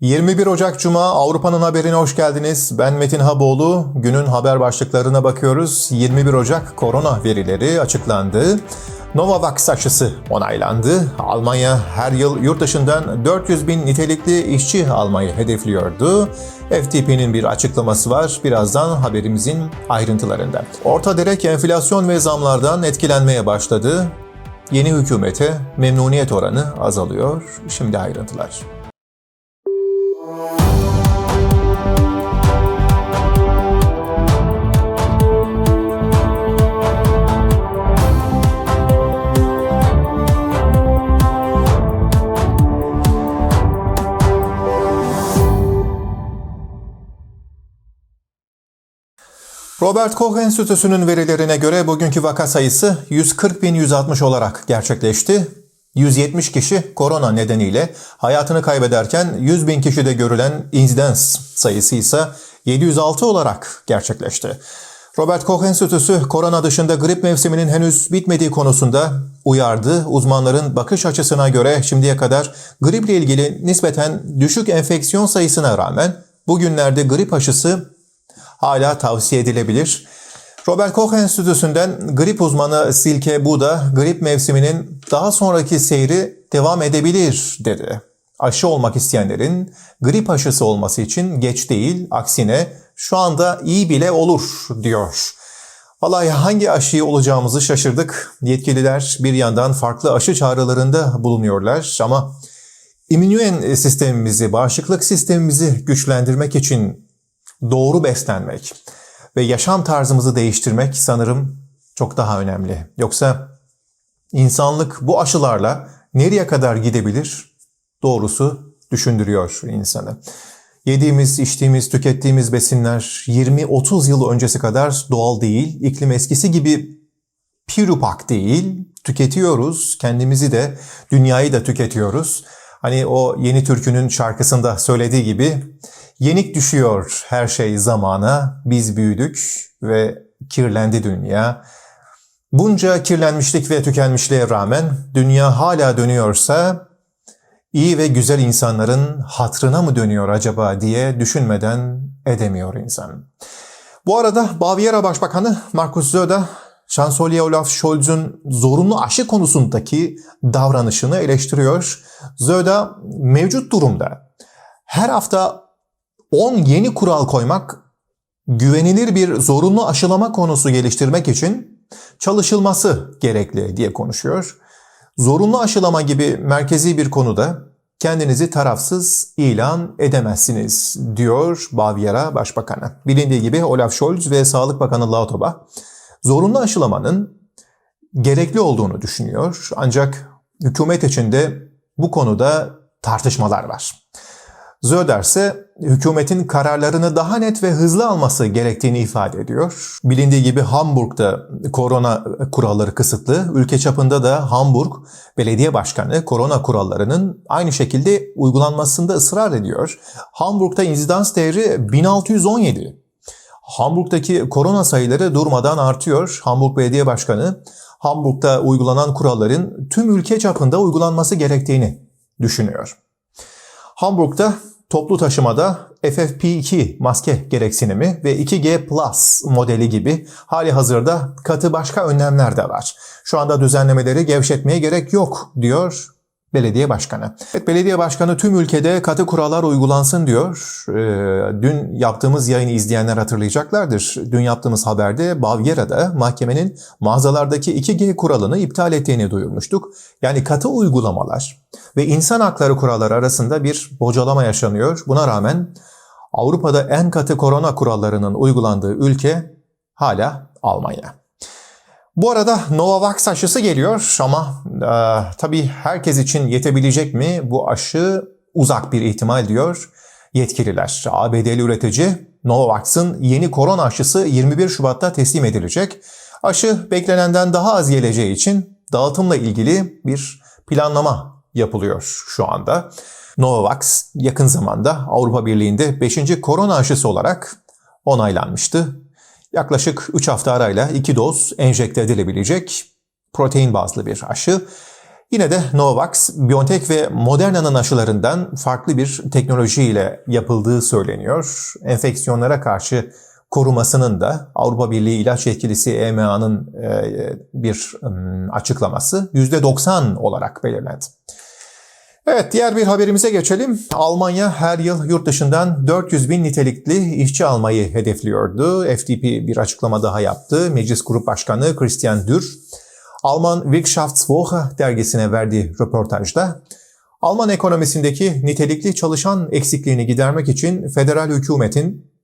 21 Ocak Cuma Avrupa'nın haberine hoş geldiniz. Ben Metin Haboğlu. Günün haber başlıklarına bakıyoruz. 21 Ocak korona verileri açıklandı. Novavax aşısı onaylandı. Almanya her yıl yurt dışından 400 bin nitelikli işçi almayı hedefliyordu. FTP'nin bir açıklaması var. Birazdan haberimizin ayrıntılarında. Orta direk enflasyon ve zamlardan etkilenmeye başladı. Yeni hükümete memnuniyet oranı azalıyor. Şimdi ayrıntılar. Robert Koch Enstitüsü'nün verilerine göre bugünkü vaka sayısı 140.160 olarak gerçekleşti. 170 kişi korona nedeniyle hayatını kaybederken 100 bin kişide görülen insidens sayısı ise 706 olarak gerçekleşti. Robert Koch Enstitüsü korona dışında grip mevsiminin henüz bitmediği konusunda uyardı. Uzmanların bakış açısına göre şimdiye kadar griple ilgili nispeten düşük enfeksiyon sayısına rağmen bugünlerde grip aşısı hala tavsiye edilebilir. Robert Koch Enstitüsü'nden grip uzmanı Silke Buda, grip mevsiminin daha sonraki seyri devam edebilir dedi. Aşı olmak isteyenlerin grip aşısı olması için geç değil, aksine şu anda iyi bile olur diyor. Vallahi hangi aşıyı olacağımızı şaşırdık. Yetkililer bir yandan farklı aşı çağrılarında bulunuyorlar ama immün sistemimizi, bağışıklık sistemimizi güçlendirmek için doğru beslenmek ve yaşam tarzımızı değiştirmek sanırım çok daha önemli. Yoksa insanlık bu aşılarla nereye kadar gidebilir? Doğrusu düşündürüyor insanı. Yediğimiz, içtiğimiz, tükettiğimiz besinler 20-30 yıl öncesi kadar doğal değil. İklim eskisi gibi pirupak değil. Tüketiyoruz. Kendimizi de, dünyayı da tüketiyoruz. Hani o yeni türkünün şarkısında söylediği gibi yenik düşüyor her şey zamana, biz büyüdük ve kirlendi dünya. Bunca kirlenmişlik ve tükenmişliğe rağmen dünya hala dönüyorsa iyi ve güzel insanların hatrına mı dönüyor acaba diye düşünmeden edemiyor insan. Bu arada Baviera Başbakanı Markus Söder, Şansölye Olaf Scholz'un zorunlu aşı konusundaki davranışını eleştiriyor. Söder mevcut durumda her hafta 10 yeni kural koymak, güvenilir bir zorunlu aşılama konusu geliştirmek için çalışılması gerekli diye konuşuyor. Zorunlu aşılama gibi merkezi bir konuda kendinizi tarafsız ilan edemezsiniz diyor Baviera Başbakanı. Bilindiği gibi Olaf Scholz ve Sağlık Bakanı Lauterbach zorunlu aşılamanın gerekli olduğunu düşünüyor. Ancak hükümet içinde bu konuda tartışmalar var. Söder ise hükümetin kararlarını daha net ve hızlı alması gerektiğini ifade ediyor. Bilindiği gibi Hamburg'da korona kuralları kısıtlı. Ülke çapında da Hamburg Belediye Başkanı korona kurallarının aynı şekilde uygulanmasında ısrar ediyor. Hamburg'da insidans değeri 1617. Hamburg'daki korona sayıları durmadan artıyor. Hamburg Belediye Başkanı Hamburg'da uygulanan kuralların tüm ülke çapında uygulanması gerektiğini düşünüyor. Hamburg'da toplu taşımada FFP2 maske gereksinimi ve 2G Plus modeli gibi hali hazırda katı başka önlemler de var. Şu anda düzenlemeleri gevşetmeye gerek yok diyor belediye başkanı. Evet, belediye başkanı tüm ülkede katı kurallar uygulansın diyor. Ee, dün yaptığımız yayını izleyenler hatırlayacaklardır. Dün yaptığımız haberde Baviera'da mahkemenin mağazalardaki 2G kuralını iptal ettiğini duyurmuştuk. Yani katı uygulamalar ve insan hakları kuralları arasında bir bocalama yaşanıyor. Buna rağmen Avrupa'da en katı korona kurallarının uygulandığı ülke hala Almanya. Bu arada Novavax aşısı geliyor ama e, tabii herkes için yetebilecek mi bu aşı uzak bir ihtimal diyor yetkililer. ABD'li üretici Novavax'ın yeni korona aşısı 21 Şubat'ta teslim edilecek. Aşı beklenenden daha az geleceği için dağıtımla ilgili bir planlama yapılıyor şu anda. Novavax yakın zamanda Avrupa Birliği'nde 5. korona aşısı olarak onaylanmıştı. Yaklaşık 3 hafta arayla 2 doz enjekte edilebilecek protein bazlı bir aşı. Yine de Novavax, BioNTech ve Moderna'nın aşılarından farklı bir teknolojiyle yapıldığı söyleniyor. Enfeksiyonlara karşı korumasının da Avrupa Birliği İlaç Yetkilisi EMA'nın bir açıklaması %90 olarak belirlendi. Evet diğer bir haberimize geçelim. Almanya her yıl yurt dışından 400 bin nitelikli işçi almayı hedefliyordu. FDP bir açıklama daha yaptı. Meclis Grup Başkanı Christian Dürr, Alman Wirtschaftswoche dergisine verdiği röportajda Alman ekonomisindeki nitelikli çalışan eksikliğini gidermek için federal hükümetin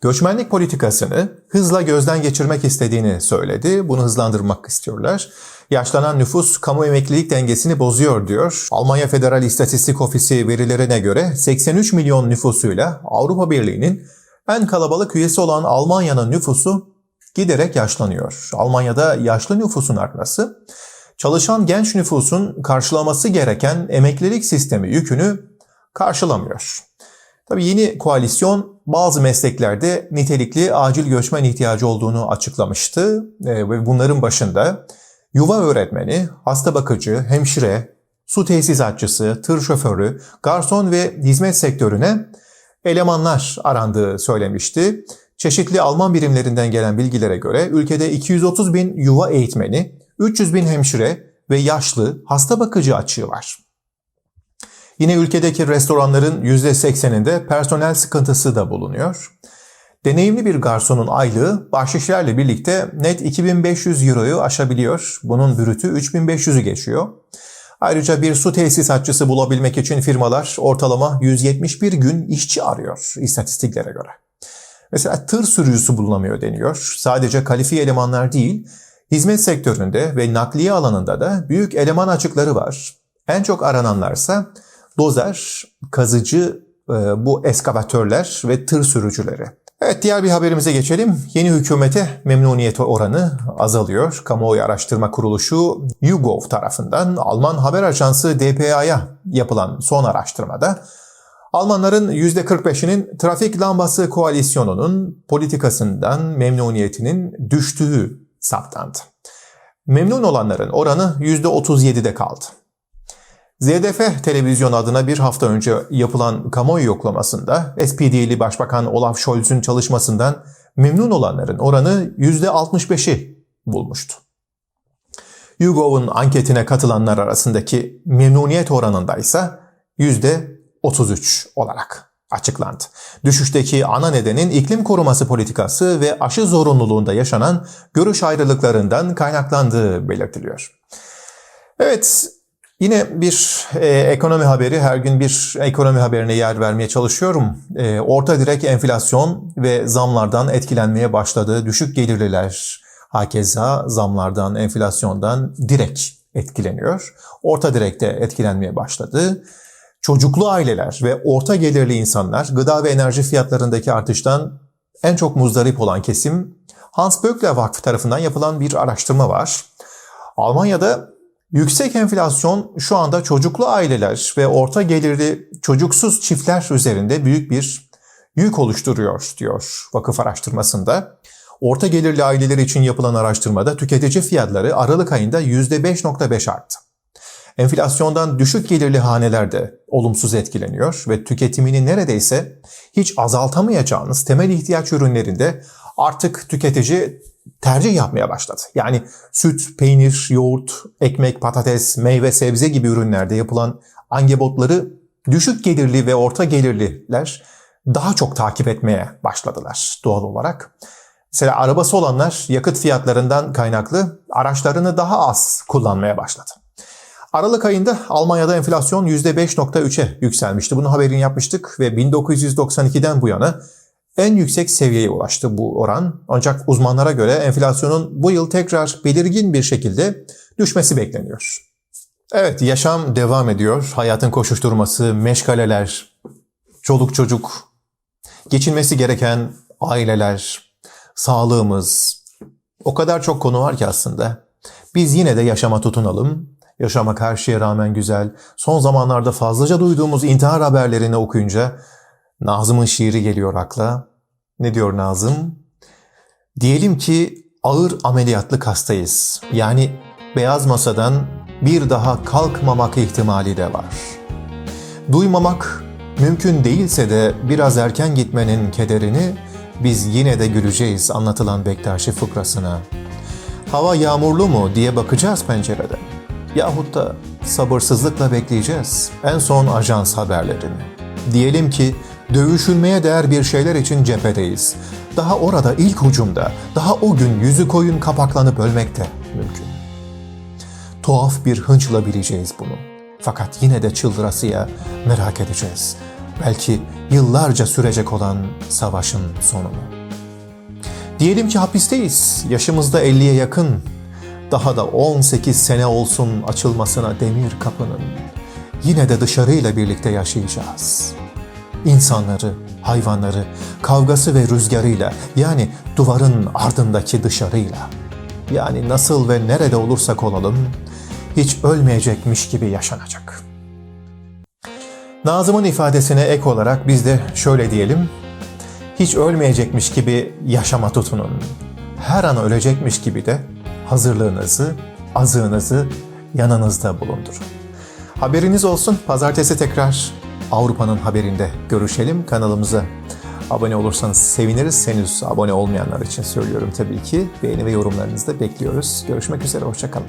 göçmenlik politikasını hızla gözden geçirmek istediğini söyledi. Bunu hızlandırmak istiyorlar. Yaşlanan nüfus kamu emeklilik dengesini bozuyor diyor. Almanya Federal İstatistik Ofisi verilerine göre 83 milyon nüfusuyla Avrupa Birliği'nin en kalabalık üyesi olan Almanya'nın nüfusu giderek yaşlanıyor. Almanya'da yaşlı nüfusun artması, çalışan genç nüfusun karşılaması gereken emeklilik sistemi yükünü karşılamıyor. Tabii yeni koalisyon bazı mesleklerde nitelikli acil göçmen ihtiyacı olduğunu açıklamıştı e, ve bunların başında yuva öğretmeni, hasta bakıcı, hemşire, su tesisatçısı, tır şoförü, garson ve hizmet sektörüne elemanlar arandığı söylemişti. Çeşitli Alman birimlerinden gelen bilgilere göre ülkede 230 bin yuva eğitmeni, 300 bin hemşire ve yaşlı hasta bakıcı açığı var. Yine ülkedeki restoranların %80'inde personel sıkıntısı da bulunuyor. Deneyimli bir garsonun aylığı bahşişlerle birlikte net 2500 euroyu aşabiliyor. Bunun bürütü 3500'ü geçiyor. Ayrıca bir su tesisatçısı bulabilmek için firmalar ortalama 171 gün işçi arıyor istatistiklere göre. Mesela tır sürücüsü bulunamıyor deniyor. Sadece kalifiye elemanlar değil, hizmet sektöründe ve nakliye alanında da büyük eleman açıkları var. En çok arananlarsa dozer, kazıcı, e, bu eskavatörler ve tır sürücüleri. Evet diğer bir haberimize geçelim. Yeni hükümete memnuniyet oranı azalıyor. Kamuoyu Araştırma Kuruluşu YouGov tarafından Alman haber ajansı DPA'ya yapılan son araştırmada Almanların %45'inin trafik lambası koalisyonunun politikasından memnuniyetinin düştüğü saptandı. Memnun olanların oranı %37'de kaldı. ZDF televizyon adına bir hafta önce yapılan kamuoyu yoklamasında SPD'li Başbakan Olaf Scholz'un çalışmasından memnun olanların oranı %65'i bulmuştu. YouGov'un anketine katılanlar arasındaki memnuniyet oranında ise %33 olarak açıklandı. Düşüşteki ana nedenin iklim koruması politikası ve aşı zorunluluğunda yaşanan görüş ayrılıklarından kaynaklandığı belirtiliyor. Evet, Yine bir e, ekonomi haberi, her gün bir ekonomi haberine yer vermeye çalışıyorum. E, orta direk enflasyon ve zamlardan etkilenmeye başladı. Düşük gelirliler hakeza zamlardan, enflasyondan direkt etkileniyor. Orta direkte etkilenmeye başladı. Çocuklu aileler ve orta gelirli insanlar gıda ve enerji fiyatlarındaki artıştan en çok muzdarip olan kesim Hans Böckler Vakfı tarafından yapılan bir araştırma var. Almanya'da Yüksek enflasyon şu anda çocuklu aileler ve orta gelirli çocuksuz çiftler üzerinde büyük bir yük oluşturuyor diyor vakıf araştırmasında. Orta gelirli aileler için yapılan araştırmada tüketici fiyatları Aralık ayında %5.5 arttı. Enflasyondan düşük gelirli haneler de olumsuz etkileniyor ve tüketimini neredeyse hiç azaltamayacağınız temel ihtiyaç ürünlerinde artık tüketici tercih yapmaya başladı. Yani süt, peynir, yoğurt, ekmek, patates, meyve, sebze gibi ürünlerde yapılan angebotları düşük gelirli ve orta gelirliler daha çok takip etmeye başladılar doğal olarak. Mesela arabası olanlar yakıt fiyatlarından kaynaklı araçlarını daha az kullanmaya başladı. Aralık ayında Almanya'da enflasyon %5.3'e yükselmişti. Bunun haberini yapmıştık ve 1992'den bu yana en yüksek seviyeye ulaştı bu oran. Ancak uzmanlara göre enflasyonun bu yıl tekrar belirgin bir şekilde düşmesi bekleniyor. Evet, yaşam devam ediyor. Hayatın koşuşturması, meşgaleler, çoluk çocuk, geçinmesi gereken aileler, sağlığımız, o kadar çok konu var ki aslında. Biz yine de yaşama tutunalım. Yaşamak her şeye rağmen güzel. Son zamanlarda fazlaca duyduğumuz intihar haberlerini okuyunca Nazım'ın şiiri geliyor akla. Ne diyor Nazım? Diyelim ki ağır ameliyatlı hastayız. Yani beyaz masadan bir daha kalkmamak ihtimali de var. Duymamak mümkün değilse de biraz erken gitmenin kederini biz yine de güleceğiz anlatılan Bektaşi fıkrasına. Hava yağmurlu mu diye bakacağız pencereden. Yahut da sabırsızlıkla bekleyeceğiz en son ajans haberlerini. Diyelim ki dövüşülmeye değer bir şeyler için cephedeyiz. Daha orada ilk hücumda, daha o gün yüzü koyun kapaklanıp ölmek de mümkün. Tuhaf bir hınçla bileceğiz bunu. Fakat yine de çıldırasıya merak edeceğiz. Belki yıllarca sürecek olan savaşın sonunu. Diyelim ki hapisteyiz. Yaşımızda 50'ye yakın. Daha da 18 sene olsun açılmasına demir kapının. Yine de dışarıyla birlikte yaşayacağız. İnsanları, hayvanları, kavgası ve rüzgarıyla yani duvarın ardındaki dışarıyla. Yani nasıl ve nerede olursak olalım hiç ölmeyecekmiş gibi yaşanacak. Nazım'ın ifadesine ek olarak biz de şöyle diyelim hiç ölmeyecekmiş gibi yaşama tutunun. Her an ölecekmiş gibi de hazırlığınızı, azığınızı yanınızda bulundurun. Haberiniz olsun. Pazartesi tekrar Avrupa'nın haberinde görüşelim. Kanalımıza abone olursanız seviniriz. Henüz abone olmayanlar için söylüyorum tabii ki. Beğeni ve yorumlarınızı da bekliyoruz. Görüşmek üzere, hoşçakalın.